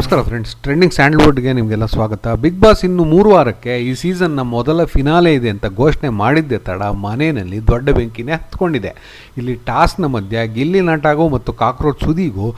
ನಮಸ್ಕಾರ friends trending ಸ್ಯಾಂಡಲ್ವುಡ್ಗೆ ನಿಮಗೆಲ್ಲ ಸ್ವಾಗತ. ಬಿಗ್ ಬಾಸ್ ಇನ್ನು ಮೂರು ವಾರಕ್ಕೆ ಈ ಸೀಸನ್ನ ಮೊದಲ ಫಿನಾಲೆ ಇದೆ ಅಂತ ಘೋಷಣೆ ಮಾಡಿದ್ದೆ ತಡ. ಮನೆಯಲ್ಲಿ ದೊಡ್ಡ ಬೆಂಕಿನೇ ಹತ್ಕೊಂಡಿದೆ. ಇಲ್ಲಿ ಟಾಸ್ನ ಮಧ್ಯ ಗಿಲ್ಲಿ ನಟಗೂ ಮತ್ತು ಕಾಕ್ರೋಚ್ ಸುದಿಗೂ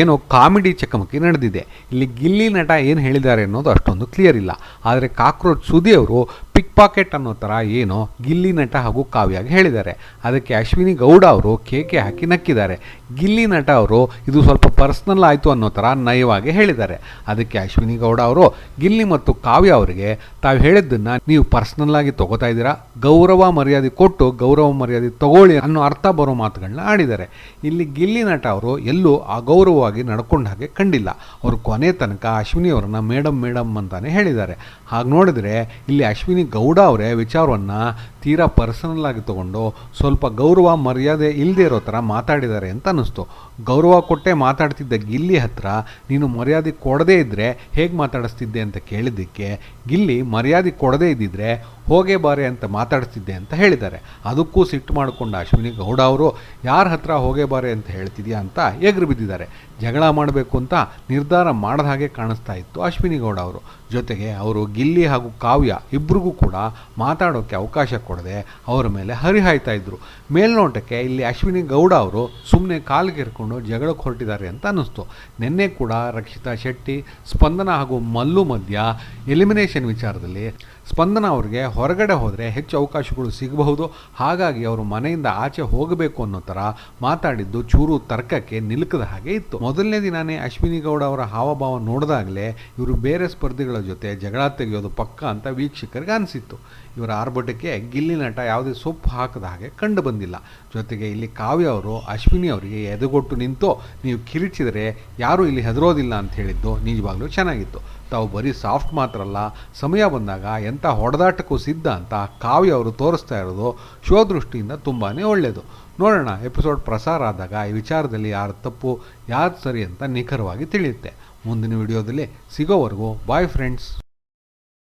ಏನೋ ಕಾಮಿಡಿ ಚಕಮಕಿ ನಡೆದಿದೆ. ಇಲ್ಲಿ ಗಿಲ್ಲಿ ನಟ ಏನು ಹೇಳಿದ್ದಾರೆ ಅನ್ನೋದು ಅಷ್ಟೊಂದು ಕ್ಲಿಯರ್ ಇಲ್ಲ. ಆದರೆ ಕಾಕ್ರೋಚ್ ಸುದಿ ಅವರು ಪಿಕ್ ಪಾಕೆಟ್ ಅನ್ನೋ ಥರ ಏನೋ ಗಿಲ್ಲಿ ನಟ ಹಾಗೂ ಕಾವ್ಯಾಗಿ ಹೇಳಿದ್ದಾರೆ. ಅದಕ್ಕೆ ಅಶ್ವಿನಿ ಗೌಡ ಅವರು ಕೇಕೆ ಹಾಕಿ ನಕ್ಕಿದ್ದಾರೆ. ಗಿಲ್ಲಿ ನಟ ಅವರು, ಇದು ಸ್ವಲ್ಪ ಪರ್ಸ್ನಲ್ ಆಯಿತು ಅನ್ನೋ ಥರ ನಯವಾಗಿ ಹೇಳಿದ್ದಾರೆ. ಅದಕ್ಕೆ ಅಶ್ವಿನಿ ಗೌಡ ಅವರು, ಗಿಲ್ಲಿ ಮತ್ತು ಕಾವ್ಯ ಅವರಿಗೆ ತಾವು ಹೇಳಿದ್ದನ್ನು ನೀವು ಪರ್ಸ್ನಲ್ ಆಗಿ ತಗೋತಾ ಇದ್ದೀರಾ? ಗೌರವ ಮರ್ಯಾದೆ ಕೊಟ್ಟು ಗೌರವ ಮರ್ಯಾದೆ ತಗೊಳ್ಳಿ ಅನ್ನೋ ಅರ್ಥ ಬರೋ ಮಾತುಗಳನ್ನ ಆಡಿದ್ದಾರೆ. ಇಲ್ಲಿ ಗಿಲ್ಲಿ ನಟ ಅವರು ಎಲ್ಲೂ ಅಗೌರವವಾಗಿ ನಡ್ಕೊಂಡು ಹಾಗೆ ಕಂಡಿಲ್ಲ. ಅವರು ಕೊನೆ ತನಕ ಅಶ್ವಿನಿ ಅವರನ್ನ ಮೇಡಮ್ ಮೇಡಮ್ ಅಂತಾನೆ ಹೇಳಿದ್ದಾರೆ. ಹಾಗೆ ನೋಡಿದರೆ ಇಲ್ಲಿ ಅಶ್ವಿನಿ ಗೌಡ ಅವರೇ ವಿಚಾರವನ್ನು ತೀರಾ ಪರ್ಸನಲ್ ಆಗಿ ತಗೊಂಡು ಸ್ವಲ್ಪ ಗೌರವ, ಮರ್ಯಾದೆ ಇಲ್ಲದೆ ಇರೋ ಥರ ಮಾತಾಡಿದ್ದಾರೆ ಅಂತ ಅನ್ನಿಸ್ತು. ಗೌರವ ಕೊಟ್ಟೆ ಮಾತಾಡ್ತಿದ್ದ ಗಿಲ್ಲಿ ಹತ್ರ ನೀನು ಮರ್ಯಾದೆ ಕೊಡದೇ ಇದ್ದರೆ ಹೇಗೆ ಮಾತಾಡಿಸ್ತಿದ್ದೆ ಅಂತ ಕೇಳಿದ್ದಕ್ಕೆ ಗಿಲ್ಲಿ ಮರ್ಯಾದೆ ಕೊಡದೇ ಇದ್ದಿದ್ರೆ ಹೋಗೇ ಬಾರೆ ಅಂತ ಮಾತಾಡ್ತಿದ್ದೆ ಅಂತ ಹೇಳಿದ್ದಾರೆ. ಅದಕ್ಕೂ ಸಿಟ್ಟು ಮಾಡಿಕೊಂಡ ಅಶ್ವಿನಿ ಗೌಡ ಅವರು, ಯಾರ ಹತ್ರ ಹೋಗೇ ಬಾರೆ ಅಂತ ಹೇಳ್ತಿದೆಯಾ ಅಂತ ಎಗರು ಬಿದ್ದಿದ್ದಾರೆ. ಜಗಳ ಮಾಡಬೇಕು ಅಂತ ನಿರ್ಧಾರ ಮಾಡದ ಹಾಗೆ ಕಾಣಿಸ್ತಾ ಇತ್ತು ಅಶ್ವಿನಿ ಗೌಡ ಅವರು. ಜೊತೆಗೆ ಅವರು ಗಿಲ್ಲಿ ಹಾಗೂ ಕಾವ್ಯ ಇಬ್ಬರಿಗೂ ಕೂಡ ಮಾತಾಡೋಕ್ಕೆ ಅವಕಾಶ ಕೊಡದೆ ಅವರ ಮೇಲೆ ಹರಿಹಾಯ್ತಾ ಇದ್ದರು ಮೇಲ್ನೋಟಕ್ಕೆ ಇಲ್ಲಿ ಅಶ್ವಿನಿ ಗೌಡ ಅವರು ಸುಮ್ಮನೆ ಕಾಲ್ಗೆರ್ಕೊಂಡು ಜಗಳಕ್ಕೆ ಹೊರಟಿದ್ದಾರೆ ಅಂತ ಅನ್ನಿಸ್ತು. ನಿನ್ನೆ ಕೂಡ ರಕ್ಷಿತಾ ಶೆಟ್ಟಿ, ಸ್ಪಂದನ ಹಾಗೂ ಮಲ್ಲು ಮಧ್ಯ ಎಲಿಮಿನೇಷನ್ ವಿಚಾರದಲ್ಲಿ ಸ್ಪಂದನ ಅವ್ರಿಗೆ ಹೊರಗಡೆ ಹೋದರೆ ಹೆಚ್ಚು ಅವಕಾಶಗಳು ಸಿಗಬಹುದು. ಹಾಗಾಗಿ ಅವರು ಮನೆಯಿಂದ ಆಚೆ ಹೋಗಬೇಕು ಅನ್ನೋ ಥರ ಮಾತಾಡಿದ್ದು ಚೂರು ತರ್ಕಕ್ಕೆ ನಿಲುಕದ ಹಾಗೆ ಇತ್ತು. ಮೊದಲನೇ ದಿನಾನೇ ಅಶ್ವಿನಿ ಗೌಡ ಅವರ ಹಾವಭಾವ ನೋಡಿದಾಗಲೇ ಇವರು ಬೇರೆ ಸ್ಪರ್ಧಿಗಳ ಜೊತೆ ಜಗಳ ತೆಗೆಯೋದು ಪಕ್ಕ ಅಂತ ವೀಕ್ಷಕರಿಗೆ ಅನಿಸಿತ್ತು. ಇವರ ಆರ್ಭಟಕ್ಕೆ ಗಿಲ್ಲಿ ನಟ ಯಾವುದೇ ಸೊಪ್ಪು ಹಾಕದ ಹಾಗೆ ಕಂಡು ಬಂದಿಲ್ಲ. ಜೊತೆಗೆ ಇಲ್ಲಿ ಕಾವ್ಯ ಅವರು, ಅಶ್ವಿನಿ ಅವರಿಗೆ ಎದೆಗೊಟ್ಟು ನಿಂತು ನೀವು ಕಿರಿಚಿದರೆ ಯಾರೂ ಇಲ್ಲಿ ಹೆದರೋದಿಲ್ಲ ಅಂತ ಹೇಳಿದ್ದು ನಿಜವಾಗ್ಲೂ ಚೆನ್ನಾಗಿತ್ತು. ತಾವು ಬರೀ ಸಾಫ್ಟ್ ಮಾತ್ರ ಅಲ್ಲ, ಸಮಯ ಬಂದಾಗ ಎಂಥ ಹೊಡೆದಾಟಕ್ಕೂ ಸಿದ್ಧ ಅಂತ ಕಾವ್ಯ ಅವರು ತೋರಿಸ್ತಾ ಇರೋದು ಶೋ ದೃಷ್ಟಿಯಿಂದ ತುಂಬಾ ಒಳ್ಳೆಯದು ನೋಡೋಣ ಎಪಿಸೋಡ್ ಪ್ರಸಾರ ಆದಾಗ ಈ ವಿಚಾರದಲ್ಲಿ ಯಾರು ತಪ್ಪು, ಯಾರು ಸರಿ ಅಂತ ನಿಖರವಾಗಿ ತಿಳಿಯುತ್ತೆ. ಮುಂದಿನ ವಿಡಿಯೋದಲ್ಲಿ ಸಿಗೋವರೆಗೂ ಬಾಯ್ ಫ್ರೆಂಡ್ಸ್